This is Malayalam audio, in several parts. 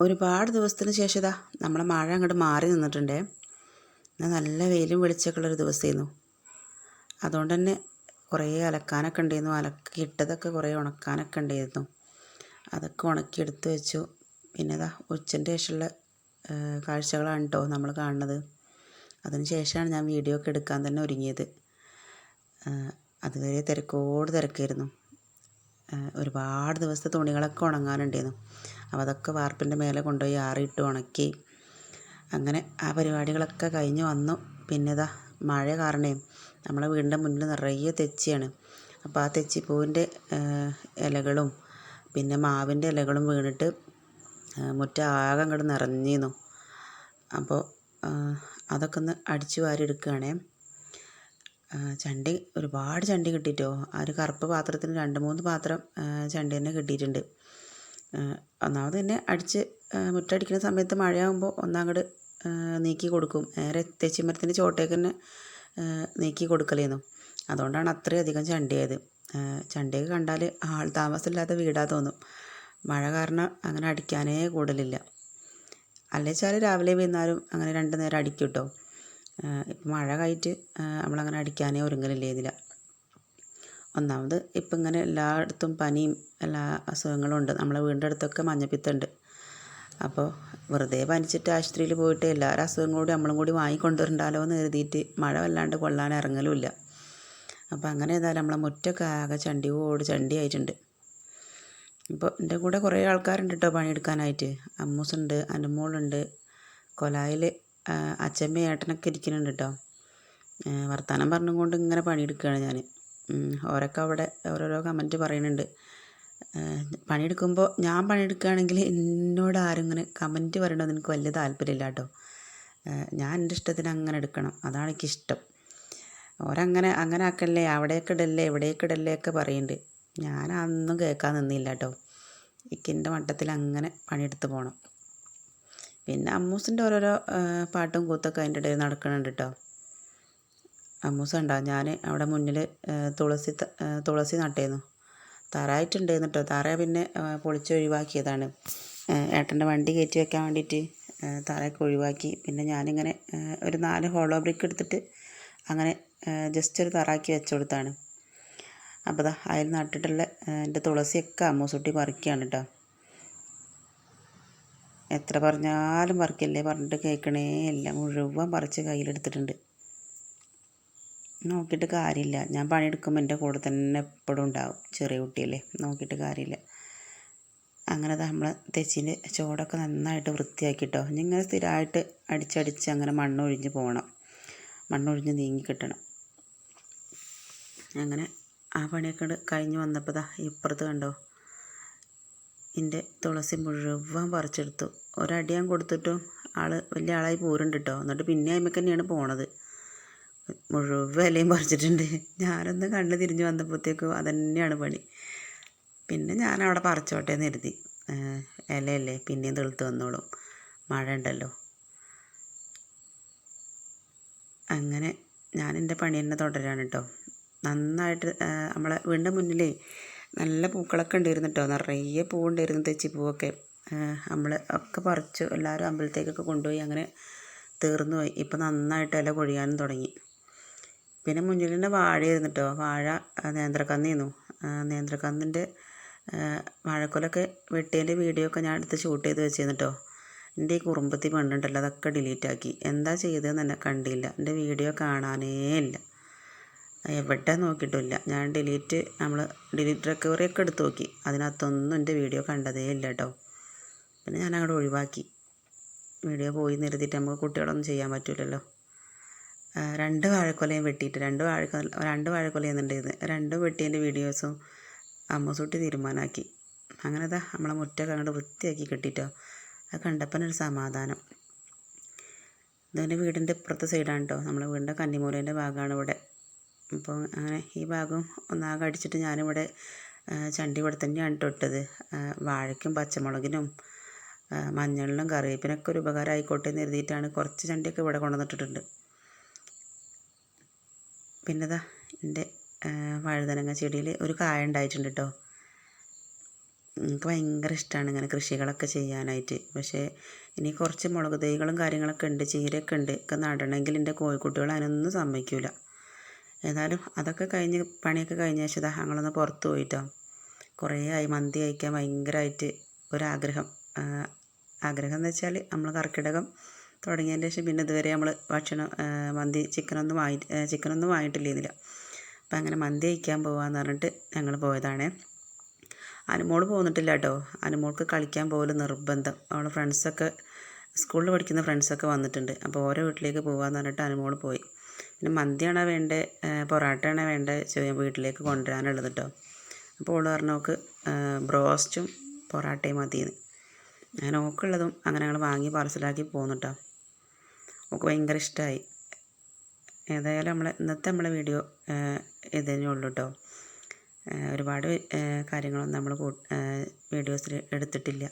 ഒരുപാട് ദിവസത്തിന് ശേഷം ഇതാ നമ്മളെ മഴ അങ്ങോട്ട് മാറി നിന്നിട്ടുണ്ടേ. എന്നാൽ നല്ല വെയിലും വെളിച്ചൊക്കെയുള്ളൊരു ദിവസമായിരുന്നു അതുകൊണ്ട് തന്നെ കുറേ അലക്കാനൊക്കെ ഉണ്ടായിരുന്നു. അലക്കിയിട്ടതൊക്കെ കുറേ ഉണക്കാനൊക്കെ ഉണ്ടായിരുന്നു. അതൊക്കെ ഉണക്കി എടുത്ത് വെച്ചു. പിന്നെ ഇതാ ഉച്ചന്റെ ശേഷമുള്ള കാഴ്ചകളാണ് കേട്ടോ നമ്മൾ കാണുന്നത്. അതിന് ശേഷമാണ് ഞാൻ വീഡിയോ ഒക്കെ എടുക്കാൻ തന്നെ ഒരുങ്ങിയത്. അതുവരെ തിരക്കോട് തിരക്കായിരുന്നു. ഒരുപാട് ദിവസത്തെ തുണികളൊക്കെ ഉണങ്ങാനുണ്ടായിരുന്നു. അപ്പോൾ അതൊക്കെ വാർപ്പിന്റെ മേലെ കൊണ്ടുപോയി ആറിയിട്ട് ഉണക്കി. അങ്ങനെ ആ പരിപാടികളൊക്കെ കഴിഞ്ഞ് വന്നു. പിന്നെ ഇതാ മഴ കാരണേ നമ്മളെ വീടിന്റെ മുന്നിൽ നിറയെ തെച്ചിയാണ്. അപ്പോൾ ആ തെച്ചിപ്പൂവിന്റെ ഇലകളും പിന്നെ മാവിന്റെ ഇലകളും വീണിട്ട് മുറ്റാകെ അങ്ങോട്ട് നിറഞ്ഞിരുന്നു. അപ്പോൾ അതൊക്കെ ഒന്ന് അടിച്ചു വാരി എടുക്കുകയാണേ. ചണ്ടി ഒരുപാട് ചണ്ടി കിട്ടിയിട്ടോ ആ ഒരു കറുപ്പ് പാത്രത്തിന് രണ്ട് മൂന്ന് പാത്രം ചണ്ടി തന്നെ കിട്ടിയിട്ടുണ്ട്. ഒന്നാമത് തന്നെ അടിച്ച് മുറ്റടിക്കുന്ന സമയത്ത് മഴയാകുമ്പോൾ ഒന്നാങ്ങട് നീക്കി കൊടുക്കും. നേരെ തെച്ചിമരത്തിന്റെ ചോട്ടേക്ക് തന്നെ നീക്കി കൊടുക്കലേന്നു. അതുകൊണ്ടാണ് അത്രയധികം ചണ്ടിയായത്. ചണ്ടിയൊക്കെ കണ്ടാൽ ആൾ താമസമില്ലാത്ത വീടാ തോന്നും. മഴ കാരണം അങ്ങനെ അടിക്കാനേ കൂടലില്ല. അല്ലെച്ചാൽ രാവിലെ വൈകുന്നേരം അങ്ങനെ രണ്ട് നേരം അടിക്കും കേട്ടോ ഇപ്പം മഴ കഴിഞ്ഞിട്ട് നമ്മളങ്ങനെ അടിക്കാനേ ഒരുങ്ങലില്ലേന്നില്ല ഒന്നാമത് ഇപ്പം ഇങ്ങനെ എല്ലായിടത്തും പനിയും എല്ലാ അസുഖങ്ങളും ഉണ്ട്. നമ്മളെ വീടിന്റെ അടുത്തൊക്കെ മഞ്ഞപ്പിത്തമുണ്ട് അപ്പോൾ വെറുതെ പനിച്ചിട്ട് ആശുപത്രിയിൽ പോയിട്ട് എല്ലാവരും അസുഖങ്ങളും കൂടി നമ്മളും കൂടി വാങ്ങിക്കൊണ്ടുവരണ്ടാലോ എന്ന് കരുതിയിട്ട് മഴ വല്ലാണ്ട് കൊള്ളാൻ ഇറങ്ങലുമില്ല. അപ്പോൾ അങ്ങനെ ഏതായാലും നമ്മളെ മുറ്റൊക്കെ ആകെ ചണ്ടി ഓട് ചണ്ടി ആയിട്ടുണ്ട്. ഇപ്പോൾ എന്റെ കൂടെ കുറേ ആൾക്കാരുണ്ട് കേട്ടോ പണിയെടുക്കാനായിട്ട്. അമ്മൂസുണ്ട് അനുമോളുണ്ട് കൊലായിൽ അച്ഛമ്മ ഏട്ടനൊക്കെ ഇരിക്കുന്നുണ്ട് കേട്ടോ വർത്തമാനം പറഞ്ഞുകൊണ്ട് ഇങ്ങനെ പണിയെടുക്കുകയാണ് ഞാൻ ഓരൊക്കെ അവിടെ ഓരോരോ കമന്റ് പറയുന്നുണ്ട് പണിയെടുക്കുമ്പോൾ ഞാൻ പണിയെടുക്കുകയാണെങ്കിൽ എന്നോട് ആരും ഇങ്ങനെ കമന്റ് പറയണമെന്ന് എനിക്ക് വലിയ താല്പര്യമില്ല കേട്ടോ ഞാൻ എന്റെ ഇഷ്ടത്തിന് അങ്ങനെ എടുക്കണം. അതാണ് എനിക്കിഷ്ടം. ഓരങ്ങനെ അങ്ങനെ ആക്കല്ലേ അവിടേക്ക് ഇടല്ലേ ഇവിടേക്ക് ഇടല്ലേ ഒക്കെ പറയുന്നുണ്ട് ഞാൻ അന്നും കേൾക്കാൻ നിന്നില്ല കേട്ടോ എനിക്ക് എന്റെ മട്ടത്തിൽ അങ്ങനെ പണിയെടുത്ത് പോകണം പിന്നെ അമ്മൂസിന്റെ ഓരോരോ പാട്ടും കൂത്തൊക്കെ അതിന്റെ ഇടയിൽ നടക്കുന്നുണ്ട് കേട്ടോ അമ്മൂസ് ഉണ്ടോ ഞാൻ അവിടെ മുന്നിൽ തുളസി തുളസി നട്ടേന്നു. തറായിട്ടുണ്ടായിരുന്നു കേട്ടോ താറ പിന്നെ പൊളിച്ചൊഴിവാക്കിയതാണ് ഏട്ടന്റെ വണ്ടി കയറ്റി വെക്കാൻ വേണ്ടിയിട്ട് തറയൊക്കെ ഒഴിവാക്കി. പിന്നെ ഞാനിങ്ങനെ ഒരു നാല് ഹോളോ ബ്രിക്ക് എടുത്തിട്ട് അങ്ങനെ ജസ്റ്റ് ഒരു തറാക്കി വെച്ചു കൊടുത്താണ്. അപ്പോൾ അതാ അതിൽ നട്ടിട്ടുള്ള എന്റെ തുളസിയൊക്കെ അമ്മൂസുട്ടി പറിക്കുകയാണ് കേട്ടോ എത്ര പറഞ്ഞാലും പറിക്കല്ലേ പറഞ്ഞിട്ട് കേൾക്കണേ ഇല്ല. മുഴുവൻ പറിച്ച് കയ്യിലെടുത്തിട്ടുണ്ട്. നോക്കിയിട്ട് കാര്യമില്ല. ഞാൻ പണിയെടുക്കുമ്പോൾ എന്റെ കൂടെ തന്നെ എപ്പോഴും ഉണ്ടാവും ചെറിയ കുട്ടിയല്ലേ. നോക്കിയിട്ട് കാര്യമില്ല. അങ്ങനെ നമ്മൾ തെച്ചിന്റെ ചോടൊക്കെ നന്നായിട്ട് വൃത്തിയാക്കിട്ടോ. ഇനി ഇങ്ങനെ സ്ഥിരമായിട്ട് അടിച്ചടിച്ച് അങ്ങനെ മണ്ണൊഴിഞ്ഞ് പോകണം. മണ്ണൊഴിഞ്ഞ് നീങ്ങി കിട്ടണം. അങ്ങനെ ആ പണിയൊക്കെ കഴിഞ്ഞ് വന്നപ്പോൾ ദാ ഇപ്പുറത്ത് കണ്ടോ? എന്റെ തുളസി മുഴുവൻ പറിച്ചെടുത്തു. ഒരടി ഞാൻ കൊടുത്തിട്ടും ആൾ വലിയ ആളായി പോരുന്നുണ്ട് കേട്ടോ എന്നിട്ട് പിന്നെ അതിമേക്ക് തന്നെയാണ് പോണത്. മുഴുവൻ ഇലയും പറിച്ചിട്ടുണ്ട്. ഞാനൊന്ന് കണ്ണ് തിരിഞ്ഞ് വന്നപ്പോഴത്തേക്കും അതന്നെയാണ് പണി. പിന്നെ ഞാൻ അവിടെ പറിച്ചോട്ടെ എന്ന് ഇലയല്ലേ പിന്നെയും തെളുത്ത് വന്നോളും. മഴ ഉണ്ടല്ലോ അങ്ങനെ ഞാൻ എന്റെ പണി തന്നെ തുടരാണ് കേട്ടോ നന്നായിട്ട് നമ്മളെ വീടിന്റെ മുന്നിലേ നല്ല പൂക്കളൊക്കെ ഉണ്ടായിരുന്നു കേട്ടോ നിറയെ പൂവുണ്ടായിരുന്നു തെച്ചിപ്പൂവൊക്കെ. നമ്മൾ ഒക്കെ പറിച്ചു എല്ലാവരും അമ്പലത്തേക്കൊക്കെ കൊണ്ടുപോയി അങ്ങനെ തീർന്നു പോയി. ഇപ്പം നന്നായിട്ട് ഇല കൊഴിയാനും തുടങ്ങി. പിന്നെ മുന്നിലിന്റെ വാഴയായിരുന്നു കേട്ടോ വാഴ നേന്ത്രക്കന്നിന്നു. നേന്ത്രക്കന്നിന്റെ വാഴക്കൊലൊക്കെ വെട്ടിയതിന്റെ വീഡിയോ ഒക്കെ ഞാൻ എടുത്ത് ഷൂട്ട് ചെയ്ത് വെച്ചിരുന്നു കേട്ടോ എന്റെ ഈ കുറുമ്പത്തി പെണ്ണുണ്ടല്ലോ അതൊക്കെ ഡിലീറ്റ് ആക്കി എന്താ ചെയ്തതെന്ന് തന്നെ കണ്ടില്ല. എന്റെ വീഡിയോ കാണാനേ ഇല്ല. എവിടെ നോക്കിയിട്ടില്ല. ഞാൻ ഡിലീറ്റ് നമ്മൾ ഡിലീറ്റ് റിക്കവറി ഒക്കെ എടുത്ത് നോക്കി. അതിനകത്തൊന്നും എന്റെ വീഡിയോ കണ്ടതേ ഇല്ല കേട്ടോ പിന്നെ ഞാൻ അങ്ങോട്ട് ഒഴിവാക്കി. വീഡിയോ പോയി നിരുത്തിയിട്ട് നമുക്ക് കുട്ടികളൊന്നും ചെയ്യാൻ പറ്റില്ലല്ലോ രണ്ട് വാഴക്കൊലയും വെട്ടിയിട്ട് രണ്ട് വാഴക്കൊല രണ്ട് വാഴക്കൊലയും ഉണ്ടായിരുന്നു രണ്ടും വെട്ടിയതിന്റെ വീഡിയോസും അമ്മസൂട്ടി തീരുമാനമാക്കി. അങ്ങനെ അതാ നമ്മളെ മുറ്റൊക്കെ അങ്ങോട്ട് വൃത്തിയാക്കി കിട്ടിയിട്ടോ അത് കണ്ടപ്പോൾ ഒരു സമാധാനം. ഇതിന്റെ വീടിന്റെ ഇപ്പുറത്തെ സൈഡാണ് കേട്ടോ നമ്മളെ വീടിന്റെ കന്നിമൂലേന്റെ ഭാഗമാണ് ഇവിടെ. അപ്പോൾ അങ്ങനെ ഈ ഭാഗം ഒന്നാകെ അടിച്ചിട്ട് ഞാനിവിടെ ചണ്ടി ഇവിടെ തന്നെയാണ് തൊട്ടത് വാഴയ്ക്കും പച്ചമുളകിനും മഞ്ഞളിനും കറിവേപ്പിനൊക്കെ ഒരു ഉപകാരം ആയിക്കോട്ടെ എന്ന് കരുതിയിട്ടാണ് കുറച്ച് ചണ്ടിയൊക്കെ ഇവിടെ കൊണ്ടുവന്നിട്ടിട്ടുണ്ട്. പിന്നെ ഇതാ എന്റെ വഴുതനങ്ങ ചെടിയിൽ ഒരു കായ ഉണ്ടായിട്ടുണ്ട് കേട്ടോ. എനിക്ക് ഭയങ്കര ഇഷ്ടമാണ് ഇങ്ങനെ കൃഷികളൊക്കെ ചെയ്യാനായിട്ട്. പക്ഷേ ഇനി കുറച്ച് മുളക് തൈകളും കാര്യങ്ങളൊക്കെ ഉണ്ട് ചീരയൊക്കെ ഉണ്ട് ഒക്കെ നടണമെങ്കിൽ എന്റെ കോഴിക്കുട്ടികൾ അതിനൊന്നും സമ്മതിക്കില്ല ഏതായാലും അതൊക്കെ കഴിഞ്ഞ് പണിയൊക്കെ കഴിഞ്ഞ ശേഷം ഇതാ ഞങ്ങളൊന്ന് പുറത്ത് പോയിട്ടോ. കുറേ ആയി മന്തി കഴിക്കാൻ ഭയങ്കരമായിട്ട് ഒരാഗ്രഹം. ആഗ്രഹം എന്ന് വെച്ചാൽ നമ്മൾ കർക്കിടകം തുടങ്ങിയതിന് ശേഷം പിന്നെ ഇതുവരെ നമ്മൾ ഭക്ഷണം മന്തി ചിക്കനൊന്നും വാങ്ങി ചിക്കനൊന്നും വാങ്ങിയിട്ടില്ലേന്നില്ല. അപ്പം അങ്ങനെ മന്തി കഴിക്കാൻ പോകാമെന്ന് പറഞ്ഞിട്ട് ഞങ്ങൾ പോയതാണ്. അനുമോൾ പോന്നിട്ടില്ല കേട്ടോ അനുമോൾക്ക് കളിക്കാൻ പോകൽ നിർബന്ധം. അവളെ ഫ്രണ്ട്സൊക്കെ സ്കൂളിൽ പഠിക്കുന്ന ഫ്രണ്ട്സൊക്കെ വന്നിട്ടുണ്ട്. അപ്പോൾ ഓരോ വീട്ടിലേക്ക് പോകാമെന്ന് പറഞ്ഞിട്ട് അനുമോൾ പോയി. പിന്നെ മന്തിയാണ് വേണ്ടത്? പൊറോട്ടയാണ് വേണ്ടത്? വീട്ടിലേക്ക് കൊണ്ടുവരാനുള്ളത് കേട്ടോ അപ്പോൾ ഓൾ പറഞ്ഞു ബ്രോസ്റ്റും പൊറോട്ടയും മതിയെന്ന് അങ്ങനെ ഓക്കുള്ളതും അങ്ങനെ ഞങ്ങൾ വാങ്ങി പാർസലാക്കി പോന്നു കേട്ടോ ഓക്ക് ഭയങ്കര ഇഷ്ടമായി ഏതായാലും നമ്മളെ ഇന്നത്തെ നമ്മളെ വീഡിയോ ഇത് തന്നെ ഉള്ളൂ കേട്ടോ ഒരുപാട് കാര്യങ്ങളൊന്നും നമ്മൾ വീഡിയോസിൽ എടുത്തിട്ടില്ല.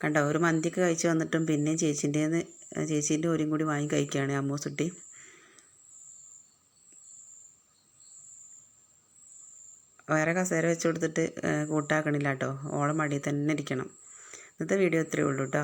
കണ്ടോ ഒരു മന്തിക്ക് കഴിച്ച് വന്നിട്ടും പിന്നെയും ചേച്ചീന്റെ ചേച്ചീന്റെ ഒരും കൂടി വാങ്ങി കഴിക്കുകയാണ് അമ്മൂസുട്ടി. വേറെ കസേര വെച്ച് കൊടുത്തിട്ട് കൂട്ടാക്കണില്ല കേട്ടോ ഓളം മടിയിൽ തന്നെ ഇരിക്കണം. ഇന്നത്തെ വീഡിയോ ഇത്രയേ ഉള്ളൂ കേട്ടോ